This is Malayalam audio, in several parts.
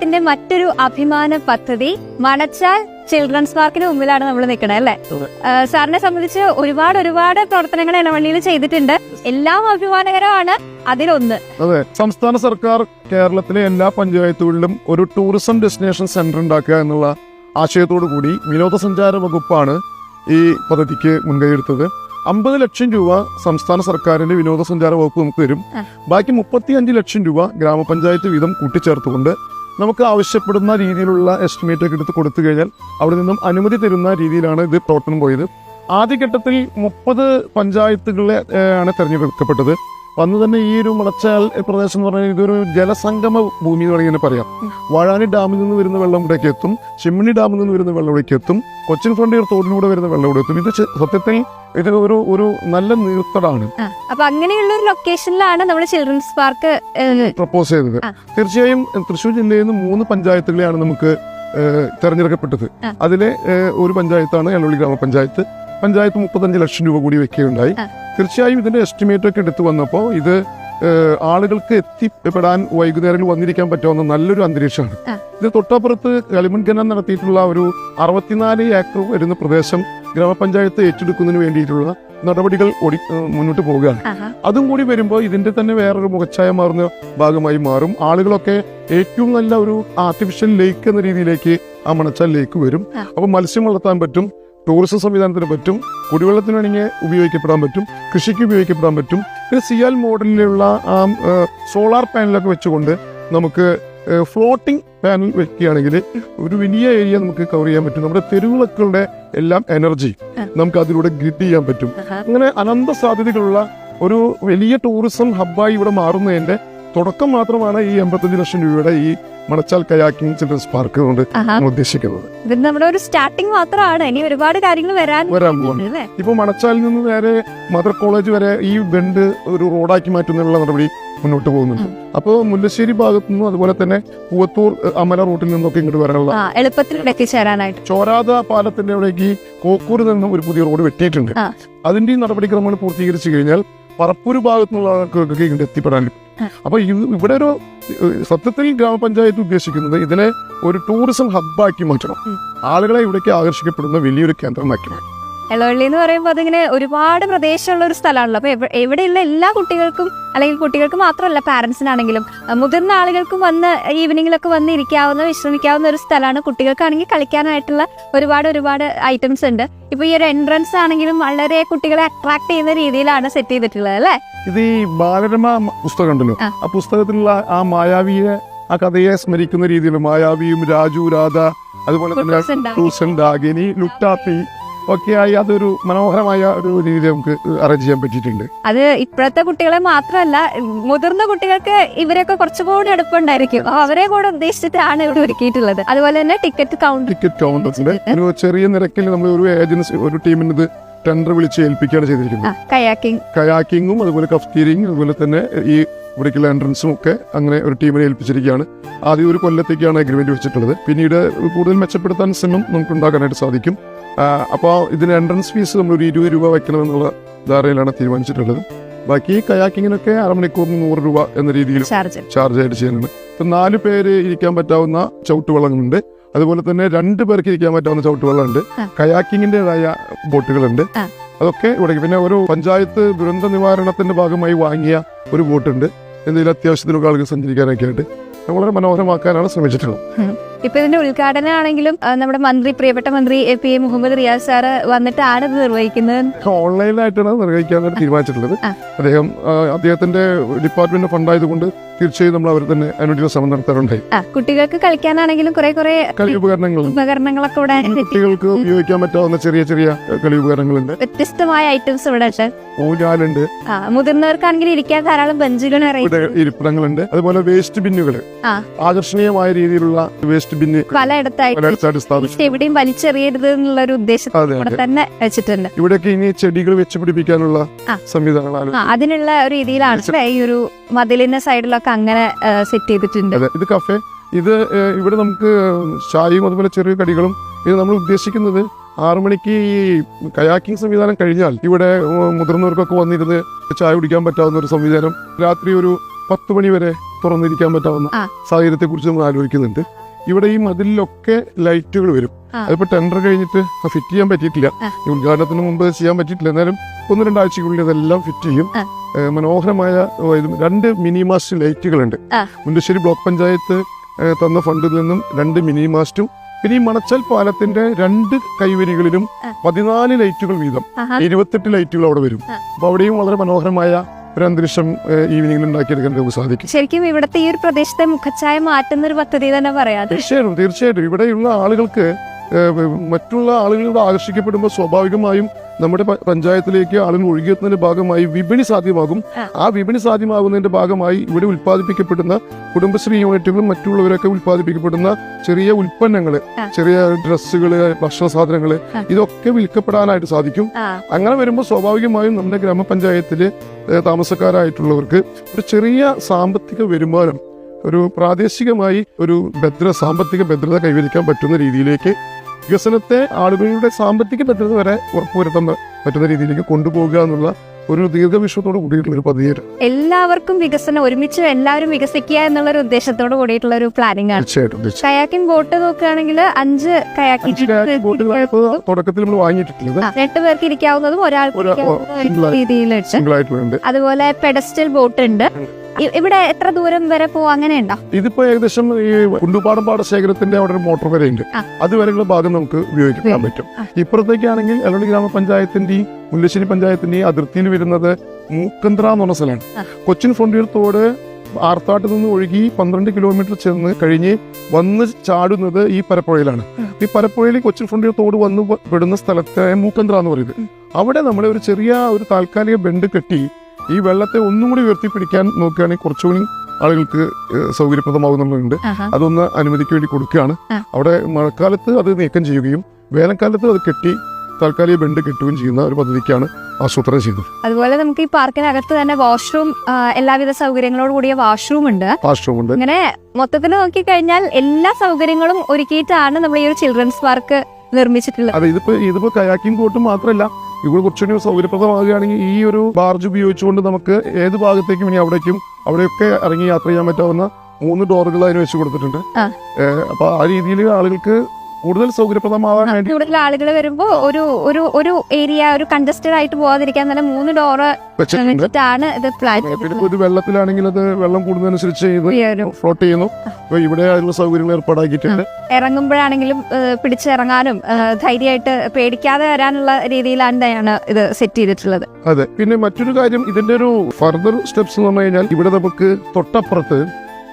പഞ്ചായത്തിന്റെ മറ്റൊരു അഭിമാന പദ്ധതി മണച്ചാൽ ചിൽഡ്രൻസ് പാർക്കിന് മുമ്പിലാണ് നമ്മൾ നിൽക്കുന്നത് അല്ലേ? സാറിനെ സംബന്ധിച്ച് ഒരുപാട് ഒരുപാട് പ്രവർത്തനങ്ങൾ ഇടവള്ളിയിൽ ചെയ്തിട്ടുണ്ട്. എല്ലാം അഭിമാനകരമാണ് അതിലൊന്ന്. അതെ സംസ്ഥാന സർക്കാർ കേരളത്തിലെ എല്ലാ പഞ്ചായത്തുകളിലും ഒരു ടൂറിസം ഡെസ്റ്റിനേഷൻ സെന്റർ ഉണ്ടാക്കുക എന്നുള്ള ആശയത്തോടു കൂടി വിനോദസഞ്ചാര വകുപ്പാണ് ഈ പദ്ധതിക്ക് മുൻകൈയെടുത്തത്. അമ്പത് ലക്ഷം രൂപ സംസ്ഥാന സർക്കാരിന്റെ വിനോദസഞ്ചാര വകുപ്പ് നമുക്ക് തരും. ബാക്കി മുപ്പത്തി അഞ്ച് ലക്ഷം രൂപ ഗ്രാമപഞ്ചായത്ത് വീതം കൂട്ടിച്ചേർത്തുകൊണ്ട് നമുക്ക് ആവശ്യപ്പെടുന്ന രീതിയിലുള്ള എസ്റ്റിമേറ്റ് ഒക്കെ എടുത്ത് കൊടുത്തു കഴിഞ്ഞാൽ അവിടെ നിന്നും അനുമതി തരുന്ന രീതിയിലാണ് ഇത് പ്രവർത്തനം പോയത്. ആദ്യഘട്ടത്തിൽ മുപ്പത് പഞ്ചായത്തുകളെ ആണ് തെരഞ്ഞെടുക്കപ്പെട്ടത്. വന്ന് തന്നെ ഈ ഒരു മുളച്ചാൽ പ്രദേശം എന്ന് പറഞ്ഞാൽ ഇതൊരു ജലസംഗമ ഭൂമി എന്ന് വേണമെങ്കിൽ പറയാം. വാഴാനി ഡാമിൽ നിന്ന് വരുന്ന വെള്ളം ഇവിടേക്ക് എത്തും. ചിമ്മിണി ഡാമിൽ നിന്ന് വരുന്ന വെള്ളം ഇവിടേക്ക് എത്തും. കൊച്ചിൻ ഫ്രണ്ടിയർ തോടിലൂടെ വരുന്ന വെള്ളം ഇവിടെ എത്തും. ഇത് സത്യത്തിൽ ഇത് ഒരു ഒരു നല്ല നീർത്തടാണ്. അപ്പൊ അങ്ങനെയുള്ള ഒരു ലൊക്കേഷനിലാണ് നമ്മൾ ചിൽഡ്രൻസ് പാർക്ക് പ്രപ്പോസ് ചെയ്തത്. തീർച്ചയായും തൃശ്ശൂർ ജില്ലയിൽ നിന്ന് മൂന്ന് പഞ്ചായത്തുകളെയാണ് നമുക്ക് തെരഞ്ഞെടുക്കപ്പെട്ടത്. അതിലെ ഒരു പഞ്ചായത്താണ് എളവള്ളി ഗ്രാമപഞ്ചായത്ത്. പഞ്ചായത്ത് മുപ്പത്തഞ്ച് ലക്ഷം രൂപ കൂടി വെക്കുകയുണ്ടായി. തീർച്ചയായും ഇതിന്റെ എസ്റ്റിമേറ്റൊക്കെ എടുത്തു വന്നപ്പോൾ ഇത് ആളുകൾക്ക് എത്തിപ്പെടാൻ വൈകുന്നേരങ്ങളിൽ വന്നിരിക്കാൻ പറ്റാവുന്ന നല്ലൊരു അന്തരീക്ഷമാണ്. ഇത് തൊട്ടപ്പുറത്ത് കളിമൺ ഖനനം നടത്തിയിട്ടുള്ള ഒരു അറുപത്തിനാല് ഏക്കർ വരുന്ന പ്രദേശം ഗ്രാമപഞ്ചായത്ത് ഏറ്റെടുക്കുന്നതിന് വേണ്ടിയിട്ടുള്ള നടപടികൾ ഒടി മുന്നോട്ട് പോവുകയാണ്. അതും കൂടി വരുമ്പോൾ ഇതിന്റെ തന്നെ വേറൊരു മുഖച്ഛായ മാറുന്ന ഭാഗമായി മാറും. ആളുകളൊക്കെ ഏറ്റവും നല്ല ഒരു ആർട്ടിഫിഷ്യൽ ലേക്ക് എന്ന രീതിയിലേക്ക് ആ മണച്ചാൽ ലേക്ക് വരും. അപ്പോൾ അപ്പൊ മത്സ്യം വളർത്താൻ പറ്റും. ടൂറിസം സംവിധാനത്തിന് പറ്റും കുടിവെള്ളത്തിന് വേണമെങ്കിൽ ഉപയോഗിക്കപ്പെടാൻ പറ്റും കൃഷിക്ക് ഉപയോഗിക്കപ്പെടാൻ പറ്റും. പിന്നെ സിയാൽ മോഡലിലുള്ള ആ സോളാർ പാനലൊക്കെ വെച്ചുകൊണ്ട് നമുക്ക് ഫ്ലോട്ടിംഗ് പാനൽ വെക്കുകയാണെങ്കിൽ ഒരു വലിയ ഏരിയ നമുക്ക് കവർ ചെയ്യാൻ പറ്റും. നമ്മുടെ തെരുവുകളുടെ എല്ലാം എനർജി നമുക്ക് അതിലൂടെ ഗ്രിഡ് ചെയ്യാൻ പറ്റും. അങ്ങനെ അനന്ത സാധ്യതകളുള്ള ഒരു വലിയ ടൂറിസം ഹബ്ബായി ഇവിടെ മാറുന്നതിന്റെ തുടക്കം മാത്രമാണ് ഈ എൺപത്തഞ്ച് ലക്ഷം രൂപയുടെ ഈ മണച്ചാൽ കയാക്കിംഗ് ചിൽഡ്രൻസ് പാർക്ക് കൊണ്ട് ഉദ്ദേശിക്കുന്നത്. ഇത് നമ്മുടെ ഒരു സ്റ്റാർട്ടിംഗ് മാത്രമാണ്. ഇനി ഒരുപാട് കാര്യങ്ങൾ വരാൻ വരാൻ പോകുന്നു. ഇപ്പൊ മണച്ചാലിൽ നിന്ന് നേരെ മദർ കോളേജ് വരെ ഈ ബെൻഡ് ഒരു റോഡാക്കി മാറ്റുന്നതിനുള്ള നടപടി മുന്നോട്ട് പോകുന്നുണ്ട്. അപ്പോൾ മുല്ലശ്ശേരി ഭാഗത്തു നിന്നും അതുപോലെ തന്നെ പൂവത്തൂർ അമല റൂട്ടിൽ നിന്നൊക്കെ ഇങ്ങോട്ട് വരാനുള്ള എളുപ്പത്തിൽ എത്തിച്ചേരാനായിട്ട് ചോരാത പാലത്തിന്റെ അവിടേക്ക് കോക്കൂർ നിന്നും ഒരു പുതിയ റോഡ് വെട്ടിയിട്ടുണ്ട്. അതിന്റെ നടപടിക്രമങ്ങൾ പൂർത്തീകരിച്ചു കഴിഞ്ഞാൽ പറപ്പൂര് ഭാഗത്തുനിന്നുള്ള ആൾക്കാർക്കൊക്കെ ഇങ്ങോട്ട് എത്തിപ്പെടാൻ. അപ്പൊ ഇവിടെ ഒരു സത്യത്തിൽ ഗ്രാമപഞ്ചായത്ത് ഉദ്ദേശിക്കുന്നത് ഇതിനെ ഒരു ടൂറിസം ഹബ്ബാക്കി മാറ്റണം. ആളുകളെ ഇവിടേക്ക് ആകർഷിക്കപ്പെടുന്ന വലിയൊരു കേന്ദ്രമാക്കി മാറ്റണം. എളവള്ളി എന്ന് പറയുമ്പോൾ അതിങ്ങനെ ഒരുപാട് പ്രദേശമുള്ള ഒരു സ്ഥലമാണല്ലോ. അപ്പൊ എവിടെയുള്ള എല്ലാ കുട്ടികൾക്കും അല്ലെങ്കിൽ കുട്ടികൾക്ക് മാത്രമല്ല പാരന്റ്സിനാണെങ്കിലും മുതിർന്ന ആളുകൾക്കും വന്ന് ഈവനിങ്ങിലൊക്കെ വന്ന് ഇരിക്കാവുന്ന വിശ്രമിക്കാവുന്ന ഒരു സ്ഥലമാണ്. കുട്ടികൾക്കാണെങ്കിൽ കളിക്കാനായിട്ടുള്ള ഒരുപാട് ഒരുപാട് ഐറ്റംസ് ഉണ്ട്. ഇപ്പൊ ഈ ഒരു എൻട്രൻസ് ആണെങ്കിലും വളരെ കുട്ടികളെ അട്രാക്ട് ചെയ്യുന്ന രീതിയിലാണ് സെറ്റ് ചെയ്തിട്ടുള്ളത് അല്ലേ? ഇത് ഈ ബാലരമ പുസ്തകം ഉണ്ടല്ലോ. ആ. പുസ്തകത്തിലുള്ള ആ മായാവിയെ ആ കഥയെ സ്മരിക്കുന്ന രീതിയിൽ മായാവിയും രാജു രാധ അതുപോലെ തന്നെ Fruits ഉണ്ടാവും. ടൂസൻ ഡാഗിനി ലുട്ടാപ്പി ഒക്കെയായി അതൊരു മനോഹരമായ ഒരു രീതി നമുക്ക് അറേഞ്ച് ചെയ്യാൻ പറ്റിയിട്ടുണ്ട്. അത് ഇപ്പോഴത്തെ കുട്ടികളെ മാത്രമല്ല മുതിർന്ന കുട്ടികൾക്ക് ഇവരെയൊക്കെ കുറച്ചുകൂടി അടുപ്പുണ്ടായിരിക്കും അപ്പൊ അവരെ കൂടെ ഉദ്ദേശിച്ചിട്ടാണ് ഇവിടെ ഒരുക്കിയിട്ടുള്ളത്. അതുപോലെ തന്നെ ടിക്കറ്റ് കൗണ്ടർ ടിക്കറ്റ് കൗണ്ടർ ഒരു ചെറിയ നിരക്കിൽ നമ്മൾ ഒരു ഏജൻസി ഒരു ടീമിന് ഇത് ടെൻഡർ വിളിച്ച് ഏൽപ്പിക്കുകയാണ് ചെയ്തിരിക്കുന്നത്. കയാക്കിംഗ് കയാക്കിങ്ങും അതുപോലെ കഫ്റ്റീരിയും അതുപോലെ തന്നെ ഈ ഇവിടേക്കുള്ള എൻട്രൻസും ഒക്കെ അങ്ങനെ ഒരു ടീമിനെ ഏൽപ്പിച്ചിരിക്കുകയാണ്. ആദ്യം ഒരു കൊല്ലത്തേക്കാണ് അഗ്രിമെന്റ് വെച്ചിട്ടുള്ളത്. പിന്നീട് കൂടുതൽ മെച്ചപ്പെടുത്താൻ ശ്രമം നമുക്ക് ഉണ്ടാക്കാനായിട്ട് സാധിക്കും. അപ്പോൾ ഇതിന് എൻട്രൻസ് ഫീസ് നമ്മൾ ഒരു ഇരുപത് രൂപ വെക്കണമെന്നുള്ള ധാരയിലാണ് തീരുമാനിച്ചിട്ടുള്ളത്. ബാക്കി കയാക്കിങ്ങിനൊക്കെ അരമണിക്കൂറിന് നൂറ് രൂപ എന്ന രീതിയിൽ ചാർജ് ആയിട്ട് ചെയ്യുന്നുണ്ട്. ഇപ്പം നാല് പേര് ഇരിക്കാൻ പറ്റാവുന്ന ചവിട്ടുവള്ളങ്ങളുണ്ട്. അതുപോലെ തന്നെ രണ്ട് പേർക്ക് ഇരിക്കാൻ പറ്റാവുന്ന ചവിട്ടുവള്ളമുണ്ട്. കയാക്കിങ്ങിന്റെതായ ബോട്ടുകളുണ്ട്. അതൊക്കെ ഇവിടെ പിന്നെ ഒരു പഞ്ചായത്ത് ദുരന്ത നിവാരണത്തിന്റെ ഭാഗമായി വാങ്ങിയ ഒരു ബോട്ടുണ്ട്. എന്തെങ്കിലും അത്യാവശ്യത്തിനൊക്കെ ആളുകൾ സഞ്ചരിക്കാനൊക്കെ ആയിട്ട് വളരെ മനോഹരമാക്കാനാണ് ശ്രമിച്ചിട്ടുള്ളത്. ഇപ്പൊ ഇതിന്റെ ഉദ്ഘാടനം ആണെങ്കിലും നമ്മുടെ മന്ത്രി പ്രിയപ്പെട്ട മന്ത്രി A P Muhammad Riyas sir വന്നിട്ടാണ് ഇത് നിർവഹിക്കുന്നത്. ഓൺലൈനായിട്ടാണ് നിർവഹിക്കാൻ തീരുമാനിച്ചിട്ടുള്ളത്. അദ്ദേഹം അദ്ദേഹത്തിന്റെ ഡിപ്പാർട്ട്മെന്റ് ഫണ്ടായതുകൊണ്ട് തീർച്ചയായും നമ്മൾ അവർ തന്നെ അതിനുവേണ്ടി ശ്രമം നടത്താറുണ്ടായി കുട്ടികൾക്ക് കളിക്കാനാണെങ്കിലും കുറെ കുറെ കളി ഉപകരണങ്ങൾ ഉപകരണങ്ങളൊക്കെ ഇവിടെ കുട്ടികൾക്ക് ഉപയോഗിക്കാൻ പറ്റാവുന്ന ചെറിയ ചെറിയ കളി ഉപകരണങ്ങളുണ്ട്. വ്യത്യസ്തമായ ഐറ്റംസ് ഇവിടെ ഊഞ്ഞാലുണ്ട്. മുതിർന്നവർക്കാണെങ്കിൽ ഇരിക്കാൻ ധാരാളം ബെഞ്ചുകൾ ഇരിപ്പിടങ്ങളുണ്ട്. അതുപോലെ വേസ്റ്റ് ബിന്നുകൾ. ആകർഷണീയമായ രീതിയിലുള്ള വേസ്റ്റ് ബിന്ന് പലയിടത്തായിട്ട് എവിടെയും വലിച്ചെറിയരുത് എന്നുള്ള ഒരു ഉദ്ദേശത്തോടെ തന്നെ വെച്ചിട്ടുണ്ട്. ഇവിടെയൊക്കെ ഇനി ചെടികൾ വെച്ച് പിടിപ്പിക്കാനുള്ള സംവിധാനങ്ങളാണ്. അതിനുള്ള ഒരു രീതിയിലാണ് ഈ ഒരു മതിലിന്റെ സൈഡിലൊക്കെ അങ്ങനെ സെറ്റ് ചെയ്തിട്ടുണ്ട്. ഇത് കഫേ. ഇത് ഇവിടെ നമുക്ക് ചായയും അതുപോലെ ചെറിയ കടികളും ഇത് നമ്മൾ ഉദ്ദേശിക്കുന്നത് ആറു മണിക്ക് ഈ കയാക്കിംഗ് സംവിധാനം കഴിഞ്ഞാൽ ഇവിടെ മുതിർന്നവർക്കൊക്കെ വന്നിരുന്ന് ചായ കുടിക്കാൻ പറ്റാവുന്ന ഒരു സംവിധാനം. രാത്രി ഒരു പത്ത് മണി വരെ തുറന്നിരിക്കാൻ പറ്റാവുന്ന. സാഹചര്യത്തെ കുറിച്ച് നമ്മൾ ആലോചിക്കുന്നുണ്ട്. ഇവിടെ ഈ മതിലിലൊക്കെ ലൈറ്റുകൾ വരും. അതിപ്പോ ടെൻഡർ കഴിഞ്ഞിട്ട് ഫിറ്റ് ചെയ്യാൻ പറ്റിയിട്ടില്ല. ഈ ഉദ്ഘാടനത്തിന് മുമ്പ് ചെയ്യാൻ പറ്റിയിട്ടില്ല. എന്നാലും ഒന്ന് രണ്ടാഴ്ചക്കുള്ളിൽ ഇതെല്ലാം ഫിറ്റ് ചെയ്യും. മനോഹരമായ രണ്ട് മിനി മാസ്റ്റ് ലൈറ്റുകളുണ്ട്. ഉണ്ട് മുണ്ടശ്ശേരി ബ്ലോക്ക് പഞ്ചായത്ത് തന്ന ഫണ്ടിൽ നിന്നും രണ്ട് മിനി മാസ്റ്റും പിന്നെ ഈ മണച്ചൽ പാലത്തിന്റെ രണ്ട് കൈവരികളിലും. പതിനാല് ലൈറ്റുകൾ വീതം. ഇരുപത്തെട്ട് ലൈറ്റുകൾ അവിടെ വരും. അപ്പൊ അവിടെയും വളരെ മനോഹരമായ ഒരു അന്തരീക്ഷം ഈവനിങ്ങിൽ ഉണ്ടാക്കിയെടുക്കാൻ നമുക്ക് സാധിക്കും. ശരിക്കും ഇവിടുത്തെ ഈ ഒരു പ്രദേശത്തെ മുഖച്ഛായ മാറ്റുന്ന ഒരു പദ്ധതി തന്നെ പറയാം തീർച്ചയായിട്ടും തീർച്ചയായിട്ടും. ഇവിടെയുള്ള ആളുകൾക്ക് മറ്റുള്ള ആളുകളിലൂടെ ആകർഷിക്കപ്പെടുമ്പോൾ സ്വാഭാവികമായും നമ്മുടെ പഞ്ചായത്തിലേക്ക് ആളുകൾ ഒഴുകിയെത്തുന്നതിന്റെ ഭാഗമായി വിപണി സാധ്യമാകും. ആ. ആ വിപണി സാധ്യമാകുന്നതിന്റെ ഭാഗമായി ഇവിടെ ഉൽപ്പാദിപ്പിക്കപ്പെടുന്ന കുടുംബശ്രീ യൂണിറ്റുകളും മറ്റുള്ളവരൊക്കെ ഉൽപ്പാദിപ്പിക്കപ്പെടുന്ന ചെറിയ ഉൽപ്പന്നങ്ങൾ ചെറിയ ഡ്രസ്സുകൾ ഭക്ഷണ സാധനങ്ങൾ ഇതൊക്കെ വിൽക്കപ്പെടാനായിട്ട് സാധിക്കും. അങ്ങനെ വരുമ്പോൾ സ്വാഭാവികമായും നമ്മുടെ ഗ്രാമപഞ്ചായത്തിൽ താമസക്കാരായിട്ടുള്ളവർക്ക് ഒരു ചെറിയ സാമ്പത്തിക വരുമാനം ഒരു പ്രാദേശികമായി ഒരു ഭദ്ര സാമ്പത്തിക ഭദ്രത കൈവരിക്കാൻ പറ്റുന്ന രീതിയിലേക്ക് വികസനത്തെ ആളുകളുടെ സാമ്പത്തിക ഭദ്രത വരെ ഉറപ്പുവരുത്തുന്ന പറ്റുന്ന രീതിയിലേക്ക് കൊണ്ടുപോകുക എന്നുള്ള ഒരു ദീർഘവിശ്വത്തോട് കൂടിയിട്ടുള്ള ഒരു പദ്ധതിയാണ് എല്ലാവർക്കും വികസനം ഒരുമിച്ച് എല്ലാവരും വികസിക്കുക എന്നുള്ള ഒരു ഉദ്ദേശത്തോട് കൂടിയിട്ടുള്ള ഒരു പ്ലാനിംഗ് ആണ്. തീർച്ചയായിട്ടും. കയാക്കിംഗ് ബോട്ട് നോക്കുകയാണെങ്കിൽ അഞ്ച് കയാക്കിംഗ് തുടക്കത്തിൽ നമ്മൾ വാങ്ങിയിട്ടില്ല രണ്ടു പേർക്ക് ഇരിക്കാവുന്നതും ഒരാൾക്ക് രീതിയിൽ അതുപോലെ പെഡസ്റ്റൽ ബോട്ട് ഉണ്ട് ഇവിടെ എത്ര ദൂരം വരെ പോവാ? അങ്ങനെ ഉണ്ടോ ഇതിപ്പോ ഏകദേശം ഈ കുണ്ടുപാടം പാടശേഖരത്തിന്റെ അവിടെ ഒരു മോട്ടോർ വരെ ഉണ്ട്. അതുവരെയുള്ള ഭാഗം നമുക്ക് ഉപയോഗിക്കാൻ പറ്റും. ഇപ്പുറത്തേക്കാണെങ്കിൽ എലവടി ഗ്രാമപഞ്ചായത്തിന്റെയും മുല്ലശ്ശേരി പഞ്ചായത്തിന്റെയും അതിർത്തിയിൽ വരുന്നത് മൂക്കന്ത്ര എന്ന് പറഞ്ഞ സ്ഥലമാണ്. കൊച്ചിൻ ഫ്രണ്ടിയർ തോട് ആർത്താട്ടിൽ നിന്ന് ഒഴുകി പന്ത്രണ്ട് കിലോമീറ്റർ ചെന്ന് കഴിഞ്ഞ് വന്ന് ചാടുന്നത് ഈ പരപ്പുഴയിലാണ്. ഈ പരപ്പുഴയിൽ കൊച്ചിൻ ഫ്രണ്ടിയർ തോട് വന്ന് പെ- പെടുന്ന സ്ഥലത്തെ മൂക്കന്ത്ര എന്ന് പറയുന്നത്. അവിടെ നമ്മൾ ഒരു ചെറിയ ഒരു താൽക്കാലിക ബെൻഡ് കെട്ടി ഈ വെള്ളത്തെ ഒന്നും കൂടി ഉയർത്തിപ്പിടിക്കാൻ നോക്കുകയാണെങ്കിൽ കുറച്ചുകൂടി ആളുകൾക്ക് സൗകര്യപ്രദമാകുന്നുണ്ട്. അതൊന്ന് അനുമതിക്ക് വേണ്ടി കൊടുക്കുകയാണ്. അവിടെ മഴക്കാലത്ത് അത് നീക്കം ചെയ്യുകയും വേനൽക്കാലത്ത് അത് കെട്ടി താൽക്കാലിക ബെൻഡ് കെട്ടുകയും ചെയ്യുന്ന ഒരു പദ്ധതിക്കാണ് ആസൂത്രണം ചെയ്യുന്നത് അതുപോലെ നമുക്ക് ഈ പാർക്കിനകത്ത് തന്നെ വാഷ്റൂം എല്ലാവിധ സൗകര്യങ്ങളോട് കൂടിയ വാഷ്റൂം ഉണ്ട്. വാഷ്റൂം ഉണ്ട്. ഇങ്ങനെ മൊത്തത്തിൽ നോക്കിക്കഴിഞ്ഞാൽ എല്ലാ സൗകര്യങ്ങളും ഒരുക്കിയിട്ടാണ് നമ്മൾ ഈ ഒരു ചിൽഡ്രൻസ് പാർക്ക് നിർമ്മിച്ചിട്ടുള്ളത്. അതെ ഇതിപ്പോ ഇതിപ്പോ കയാക്കിംഗ് ബോട്ടും മാത്രമല്ല ഇവിടെ കുറച്ചുകൂടി സൗകര്യപ്രദമാകുകയാണെങ്കിൽ ഈ ഒരു ബാർജ് ഉപയോഗിച്ചുകൊണ്ട് നമുക്ക് ഏത് ഭാഗത്തേക്കും ഇനി അവിടേക്കും അവിടെയൊക്കെ ഇറങ്ങി യാത്ര ചെയ്യാൻ പറ്റാവുന്ന മൂന്ന് ഡോറുകൾ അതിന് വെച്ച് കൊടുത്തിട്ടുണ്ട്. അപ്പൊ ആ രീതിയിൽ ആളുകൾക്ക് കൂടുതൽ സൗകര്യപ്രദമാവാൻ വേണ്ടി കൂടുതൽ ആളുകൾ വരുമ്പോ ഒരു ഒരു ഒരു ഏരിയ ഒരു കൺജസ്റ്റഡ് ആയിട്ട് പോകാതിരിക്കാൻ നല്ല മൂന്ന് ഡോറ് ആണ് വെച്ചിട്ടാണ് ഇത് പ്ലാൻ ഒരു ഇത് വെള്ളത്തിലാണെങ്കിൽ അത് വെള്ളം കൂടുന്നതനുസരിച്ച് ഇത് ഫ്ലോട്ട് ചെയ്യുന്നു. അപ്പൊ ഇവിടെ അതിനുള്ള സൗകര്യങ്ങൾ ഏർപ്പാടാക്കിയിട്ടുണ്ട്. ഇറങ്ങുമ്പോഴാണെങ്കിലും പിടിച്ചിറങ്ങാനും ധൈര്യമായിട്ട് പേടിക്കാതെ വരാനുള്ള രീതിയിലാണ് തന്നെയാണ് ഇത് സെറ്റ് ചെയ്തിട്ടുള്ളത്. അതെ. പിന്നെ മറ്റൊരു കാര്യം ഇതിന്റെ ഒരു ഫർദർ സ്റ്റെപ്സ് എന്ന് പറഞ്ഞു കഴിഞ്ഞാൽ ഇവിടെ നമുക്ക് തൊട്ടപ്പുറത്ത്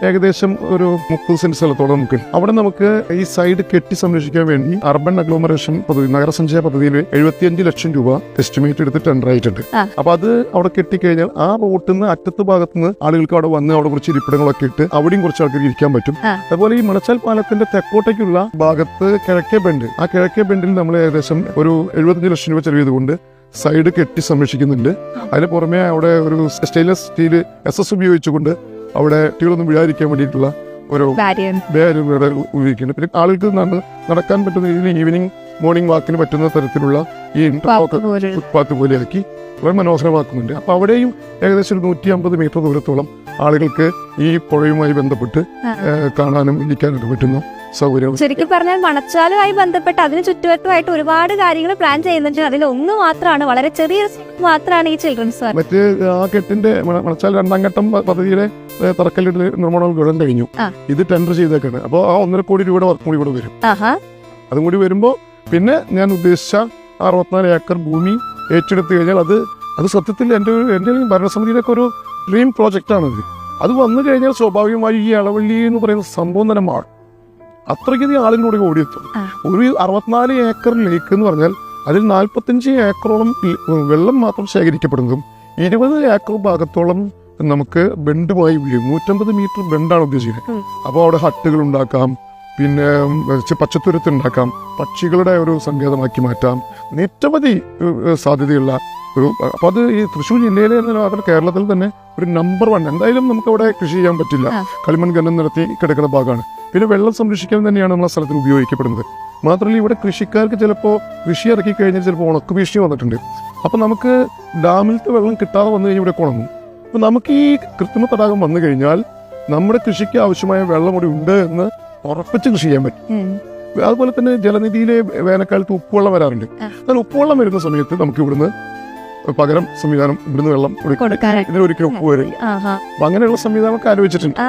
ഏകദേശം ഒരു മുപ്പത് സെന്റ് സ്ഥലത്തോളം നമുക്ക് അവിടെ നമുക്ക് ഈ സൈഡ് കെട്ടി സംരക്ഷിക്കാൻ വേണ്ടി അർബൻ അഗ്ലോമറേഷൻ പദ്ധതി നഗരസഞ്ചയ പദ്ധതിയിൽ എഴുപത്തിയഞ്ച് ലക്ഷം രൂപ എസ്റ്റിമേറ്റ് എടുത്ത് ടെൻഡർ ആയിട്ടുണ്ട്. അപ്പൊ അത് അവിടെ കെട്ടിക്കഴിഞ്ഞാൽ ആ റോട്ടിൽ നിന്ന് അറ്റത്ത് ഭാഗത്ത് നിന്ന് ആളുകൾക്ക് അവിടെ വന്ന് അവിടെ കുറച്ച് ഇരിപ്പിടങ്ങളൊക്കെ ഇട്ട് അവിടെയും കുറച്ച് ആൾക്കാർ ഇരിക്കാൻ പറ്റും. അതുപോലെ ഈ മണച്ചാൽ പാലത്തിന്റെ തെക്കോട്ടേക്കുള്ള ഭാഗത്ത് കിഴക്കേ ബെൻഡ്. ആ കിഴക്കേ ബെൻഡിൽ നമ്മൾ ഏകദേശം ഒരു എഴുപത്തഞ്ച് ലക്ഷം രൂപ ചെലവ് ചെയ്തുകൊണ്ട് സൈഡ് കെട്ടി സംരക്ഷിക്കുന്നുണ്ട്. അതിന് പുറമെ അവിടെ ഒരു സ്റ്റെയിൻലെസ് സ്റ്റീൽ എസ് എസ് ഉപയോഗിച്ചുകൊണ്ട് അവിടെ കുട്ടികളൊന്നും വിചാരിക്കാൻ വേണ്ടിയിട്ടുള്ള ബാരിയർ ഇവിടെ ഉപയോഗിക്കുന്നുണ്ട്. പിന്നെ ആളുകൾക്ക് നടക്കാൻ പറ്റുന്ന രീതിയിൽ ഈവനിങ് മോർണിംഗ് വാക്കിന് പറ്റുന്ന തരത്തിലുള്ള ഈ ഫുട്പാത്ത് പോലെയാക്കി വളരെ മനോഹരമാക്കുന്നുണ്ട്. അപ്പൊ അവിടെയും ഏകദേശം ഒരു നൂറ്റി അമ്പത് മീറ്റർ ദൂരത്തോളം ആളുകൾക്ക് ഈ പുഴയുമായി ബന്ധപ്പെട്ട് കാണാനും ഇരിക്കാനൊക്കെ പറ്റുന്നു സൗകര്യം. ശരിക്കും പറഞ്ഞാൽ മണച്ചാലുമായി ബന്ധപ്പെട്ട് അതിന് ചുറ്റുവട്ടമായിട്ട് ഒരുപാട് കാര്യങ്ങൾ പ്ലാൻ ചെയ്യുന്നുണ്ട്. അതിൽ ഒന്ന് മാത്രമാണ് വളരെ ചെറിയ മാത്രമാണ് ഈ ചിൽഡ്രൻസ് മറ്റേ ആ കെട്ടിന്റെ മണ- മണച്ചാൽ രണ്ടാം ഘട്ടം പദ്ധതിയുടെ ഏഹ്, തറക്കല്ലിടൽ നിർമ്മാണം മുഴുവൻ കഴിഞ്ഞു. ഇത് ടെൻഡർ ചെയ്തേക്കാണ്. അപ്പോൾ ആ ഒന്നര കോടി രൂപയുടെ വർക്ക് കൂടി ഇവിടെ വരും. അതും കൂടി വരുമ്പോൾ പിന്നെ ഞാൻ ഉദ്ദേശിച്ച അറുപത്തിനാല് ഏക്കർ ഭൂമി ഏറ്റെടുത്തു കഴിഞ്ഞാൽ അത് അത് സത്യത്തിൽ എന്റെ ഒരു എന്റെ ഭരണസമിതിയുടെ ഒക്കെ ഒരു ഡ്രീം പ്രോജക്റ്റാണിത് അത് വന്നു കഴിഞ്ഞാൽ സ്വാഭാവികമായി ഈ അളവള്ളി എന്ന് പറയുന്ന സംഭവം തന്നെ മാറും. അത്രയ്ക്കധികം ആളുകളോട് ഓടിയെത്തും. ഒരു അറുപത്തിനാല് ഏക്കർ ലേക്ക് എന്ന് പറഞ്ഞാൽ അതിൽ നാൽപ്പത്തഞ്ച് ഏക്കറോളം വെള്ളം മാത്രം ശേഖരിക്കപ്പെടുന്നതും ഇരുപത് ഏക്കർ ഭാഗത്തോളം നമുക്ക് ബെണ്ടുമായി വീഴും. നൂറ്റമ്പത് മീറ്റർ ബെൻഡാണ് ഉദ്ദേശിക്കുന്നത്. അപ്പോൾ അവിടെ ഹട്ടുകൾ ഉണ്ടാക്കാം. പിന്നെ പച്ചത്തുരുത്ത് ഉണ്ടാക്കാം. പക്ഷികളുടെ ഒരു സങ്കേതമാക്കി മാറ്റാം. നിരവധി സാധ്യതയുള്ള ഒരു അപ്പോൾ അത് ഈ തൃശ്ശൂർ ജില്ലയിലെ മാത്രമല്ല കേരളത്തിൽ തന്നെ ഒരു നമ്പർ വൺ എന്തായാലും നമുക്ക് അവിടെ കൃഷി ചെയ്യാൻ പറ്റില്ല. കളിമൺ ഖനനം നടത്തി കിടക്കുന്ന ഭാഗമാണ്. പിന്നെ വെള്ളം സംരക്ഷിക്കാൻ തന്നെയാണ് നമ്മളെ സ്ഥലത്തിൽ ഉപയോഗിക്കപ്പെടുന്നത്. മാത്രമല്ല ഇവിടെ കൃഷിക്കാർക്ക് ചിലപ്പോൾ കൃഷി ഇറക്കി കഴിഞ്ഞാൽ ചിലപ്പോൾ ഉണക്ക് ഭീഷണി വന്നിട്ടുണ്ട്. അപ്പോൾ നമുക്ക് ഡാമിലത്തെ വെള്ളം കിട്ടാതെ വന്നു കഴിഞ്ഞാൽ ഇവിടെ ഉണങ്ങും അപ്പോൾ നമുക്ക് ഈ കൃത്രിമ തടാകം വന്നു കഴിഞ്ഞാൽ നമ്മുടെ കൃഷിക്ക് ആവശ്യമായ വെള്ളം കൂടി ഉണ്ട് എന്ന് ഉറപ്പിച്ച് കൃഷി ചെയ്യാൻ പറ്റും. അതുപോലെ തന്നെ ജലനിധിയിലെ വേനൽക്കാലത്ത് ഉപ്പുവെള്ളം വരാറുണ്ട്. എന്നാൽ ഉപ്പുവെള്ളം വരുന്ന സമയത്ത് നമുക്ക് ഇവിടുന്ന് പകരം സംവിധാനം ഇവിടുന്ന് വെള്ളം കൊടുക്കാം. കൊടുക്കാനായിട്ട് ഇതിന് ഒരിക്കലും ഉപ്പ് വരും അപ്പൊ അങ്ങനെയുള്ള സംവിധാനമൊക്കെ ആലോചിച്ചിട്ടുണ്ട്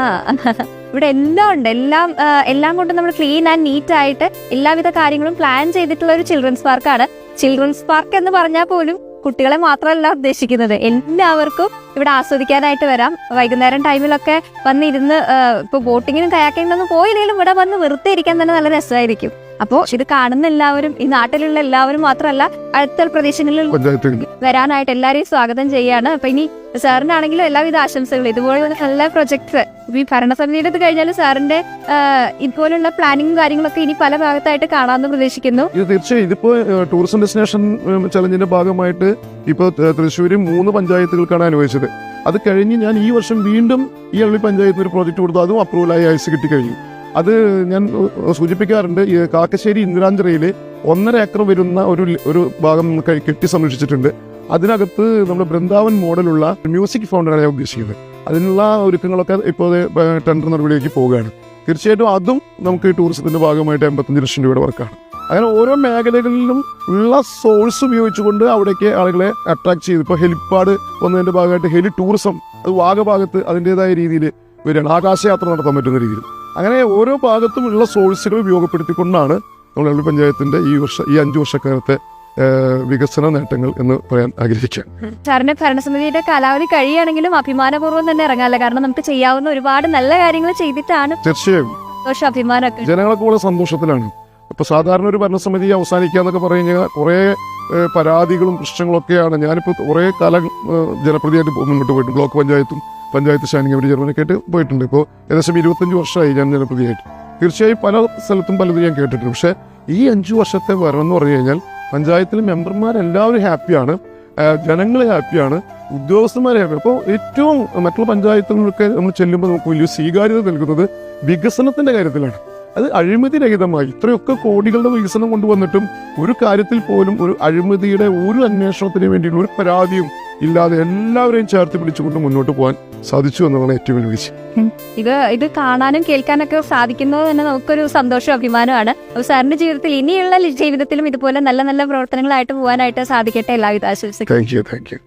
ഇവിടെ എല്ലാം ഉണ്ട്. എല്ലാം എല്ലാം കൊണ്ടും നമ്മൾ ക്ലീൻ ആൻഡ് നീറ്റ് ആയിട്ട് എല്ലാവിധ കാര്യങ്ങളും പ്ലാൻ ചെയ്തിട്ടുള്ള ഒരു ചിൽഡ്രൻസ് പാർക്കാണ്. ചിൽഡ്രൻസ് പാർക്ക് എന്ന് പറഞ്ഞാൽ പോലും കുട്ടികളെ മാത്രമല്ല ഉദ്ദേശിക്കുന്നത്. എല്ലാവർക്കും ഇവിടെ ആസ്വദിക്കാനായിട്ട് വരാം. വൈകുന്നേരം ടൈമിലൊക്കെ വന്നിരുന്ന് ഇപ്പൊ ബോട്ടിങ്ങിനും കയാക്കിങ്ങിനൊന്നും പോയില്ലെങ്കിലും ഇവിടെ വന്ന് വെറുതെ ഇരിക്കാൻ തന്നെ നല്ല രസമായിരിക്കും. അപ്പോൾ ഇത് കാണുന്ന എല്ലാവരും ഈ നാട്ടിലുള്ള എല്ലാവരും മാത്രമല്ല അടുത്ത പ്രദേശങ്ങളിൽ വരാനായിട്ട് എല്ലാവരെയും സ്വാഗതം ചെയ്യാണ്. അപ്പൊ ഇനി സാറിനാണെങ്കിലും എല്ലാവിധ ആശംസകളും. ഇതുപോലെ നല്ല പ്രൊജക്ട്സ് ഈ ഭരണസമിതിയുടെ ഇത് കഴിഞ്ഞാൽ സാറിന്റെ ഇതുപോലുള്ള പ്ലാനിങ്ങും കാര്യങ്ങളൊക്കെ ഇനി പല ഭാഗത്തായിട്ട് കാണാമെന്ന് പ്രതീക്ഷിക്കുന്നു. തീർച്ചയായും ഇതിപ്പോ ടൂറിസം ഡെസ്റ്റിനേഷൻ ചലഞ്ചിന്റെ ഭാഗമായിട്ട് ഇപ്പൊ തൃശ്ശൂരിൽ മൂന്ന് പഞ്ചായത്തുകൾക്കാണ് അനുവദിച്ചത്. അത് കഴിഞ്ഞ് ഞാൻ ഈ വർഷം വീണ്ടും ഈ അള്ളി പഞ്ചായത്തിന് ഒരു പ്രോജക്റ്റ് കൊടുത്തു. അതും അപ്രൂവൽ അപ്രൂവലായി അയച്ച് കിട്ടിക്കഴിഞ്ഞു അത് ഞാൻ സൂചിപ്പിക്കാറുണ്ട്. കാക്കശ്ശേരി ഇന്ദിരാഞ്ചിറയിൽ ഒന്നര ഏക്കർ വരുന്ന ഒരു ഒരു ഭാഗം കെട്ടി സംരക്ഷിച്ചിട്ടുണ്ട്. അതിനകത്ത് നമ്മുടെ ബൃന്ദാവൻ മോഡലുള്ള മ്യൂസിക് ഫൗണ്ടനാണ് ഞാൻ ഉദ്ദേശിക്കുന്നത്. അതിനുള്ള ഒരുക്കങ്ങളൊക്കെ ഇപ്പോൾ ടെൻഡർ നടപടിയിലേക്ക് പോവുകയാണ്. തീർച്ചയായിട്ടും അതും നമുക്ക് ടൂറിസത്തിന്റെ ഭാഗമായിട്ട് എൺപത്തഞ്ച് ലക്ഷം രൂപയുടെ വർക്കാണ്. അങ്ങനെ ഓരോ മേഖലകളിലും ഉള്ള സോഴ്സ് ഉപയോഗിച്ചുകൊണ്ട് അവിടേക്ക് ആളുകളെ അട്രാക്ട് ചെയ്തു ഇപ്പോൾ ഹെലിപ്പാഡ് വന്നതിന്റെ ഭാഗമായിട്ട് ഹെലി ടൂറിസം അത് വാഗഭാഗത്ത് അതിന്റെതായ രീതിയിൽ വരികയാണ്. ആകാശയാത്ര നടത്താൻ പറ്റുന്ന രീതിയിൽ. അങ്ങനെ ഓരോ ഭാഗത്തും ഉള്ള സോഴ്സുകൾ ഉപയോഗപ്പെടുത്തിക്കൊണ്ടാണ് നമ്മൾ എള്ളി പഞ്ചായത്തിന്റെ ഈ വർഷ ഈ അഞ്ചു വർഷക്കാലത്തെ വികസന നേട്ടങ്ങൾ എന്ന് പറയാൻ ആഗ്രഹിക്കുക സാറിന്റെ ഭരണസമിതിയുടെ കാലാവധി കഴിയുകയാണെങ്കിലും അഭിമാനപൂർവം തന്നെ ഇറങ്ങാമല്ലോ കാരണം നമുക്ക് ചെയ്യാവുന്ന ഒരുപാട് നല്ല കാര്യങ്ങൾ ചെയ്തിട്ടാണ് തീർച്ചയായും. അഭിമാനമൊക്കെ. ജനങ്ങളൊക്കെ വളരെ സന്തോഷത്തിലാണ്. ഇപ്പൊ സാധാരണ ഒരു ഭരണസമിതി അവസാനിക്കുക എന്നൊക്കെ പറഞ്ഞു കഴിഞ്ഞാൽ കുറെ പരാതികളും പ്രശ്നങ്ങളൊക്കെയാണ്. ഞാനിപ്പോൾ കുറേ കാലം ജനപ്രതിയായിട്ട് മുന്നോട്ട് പോയിട്ടുണ്ട്. ബ്ലോക്ക് പഞ്ചായത്തും പഞ്ചായത്ത് സ്റ്റാൻഡിംഗ് കമ്മിറ്റി ചെയർമാനൊക്കെ ആയിട്ട് പോയിട്ടുണ്ട്. ഇപ്പോൾ ഏകദേശം ഇരുപത്തഞ്ച് വർഷമായി ഞാൻ ജനപ്രതിയായിട്ട്. തീർച്ചയായും പല സ്ഥലത്തും പലതും ഞാൻ കേട്ടിട്ടുണ്ട്. പക്ഷേ ഈ അഞ്ച് വർഷത്തെ വരണം എന്ന് പറഞ്ഞു കഴിഞ്ഞാൽ പഞ്ചായത്തിലെ മെമ്പർമാരെല്ലാവരും ഹാപ്പിയാണ്. ജനങ്ങൾ ഹാപ്പിയാണ്. ഉദ്യോഗസ്ഥന്മാർ ഹാപ്പി. അപ്പോൾ ഏറ്റവും മറ്റുള്ള പഞ്ചായത്തുകളൊക്കെ നമ്മൾ ചെല്ലുമ്പോൾ നമുക്ക് വലിയ സ്വീകാര്യത നൽകുന്നത് വികസനത്തിന്റെ കാര്യത്തിലാണ്. അത് അഴിമതി രഹിതമായി ഇത്രയൊക്കെ കോടികളുടെ വികസനം കൊണ്ടുവന്നിട്ടും ഒരു കാര്യത്തിൽ പോലും ഒരു അഴിമതിയുടെ ഒരു അന്വേഷണത്തിന് വേണ്ടിയിട്ട് ഒരു പരാതിയും ഇല്ലാതെ എല്ലാവരെയും ചേർത്ത് പിടിച്ചുകൊണ്ട് മുന്നോട്ട് പോകാൻ സാധിച്ചു എന്നതാണ് ഏറ്റവും വലിയ വിജയം. ഇത് ഇത് കാണാനും കേൾക്കാനൊക്കെ സാധിക്കുന്നത് തന്നെ നമുക്കൊരു സന്തോഷവും അഭിമാനമാണ് സാറിന്റെ ജീവിതത്തിൽ ഇനിയുള്ള ജീവിതത്തിലും ഇതുപോലെ നല്ല നല്ല പ്രവർത്തനങ്ങളായിട്ട് പോകാനായിട്ട് സാധിക്കട്ടെ എല്ലാവിധ ആശംസകൾ താങ്ക് യു താങ്ക് യു